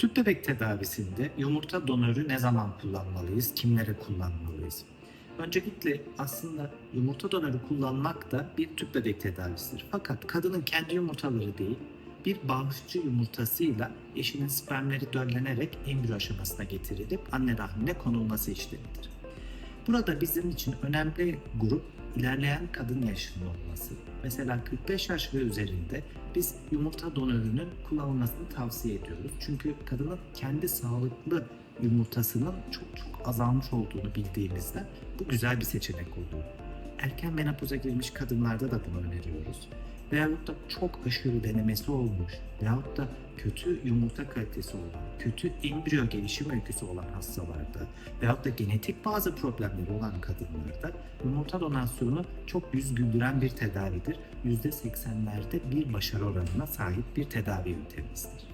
Tüp bebek tedavisinde yumurta donörü ne zaman kullanmalıyız, kimlere kullanmalıyız? Öncelikle aslında yumurta donörü kullanmak da bir tüp bebek tedavisidir. Fakat kadının kendi yumurtaları değil, bir bağışçı yumurtasıyla eşinin spermleri döllenerek embriyo aşamasına getirilip anne rahmine konulması işlemidir. Burada bizim için önemli grup ilerleyen kadın yaşının olması. Mesela 45 yaş ve üzerinde biz yumurta donörünün kullanılmasını tavsiye ediyoruz. Çünkü kadının kendi sağlıklı yumurtasının çok çok azalmış olduğunu bildiğimizde bu güzel bir seçenek oluyor. Erken menopoza girmiş kadınlarda da bunu öneriyoruz. Veyahut da çok aşırı denemesi olmuş veyahut da kötü yumurta kalitesi olan, kötü embriyo gelişim öyküsü olan hastalarda veyahut da genetik bazı problemleri olan kadınlarda yumurta donasyonu çok yüz güldüren bir tedavidir. %80'lerde bir başarı oranına sahip bir tedavi yöntemimizdir.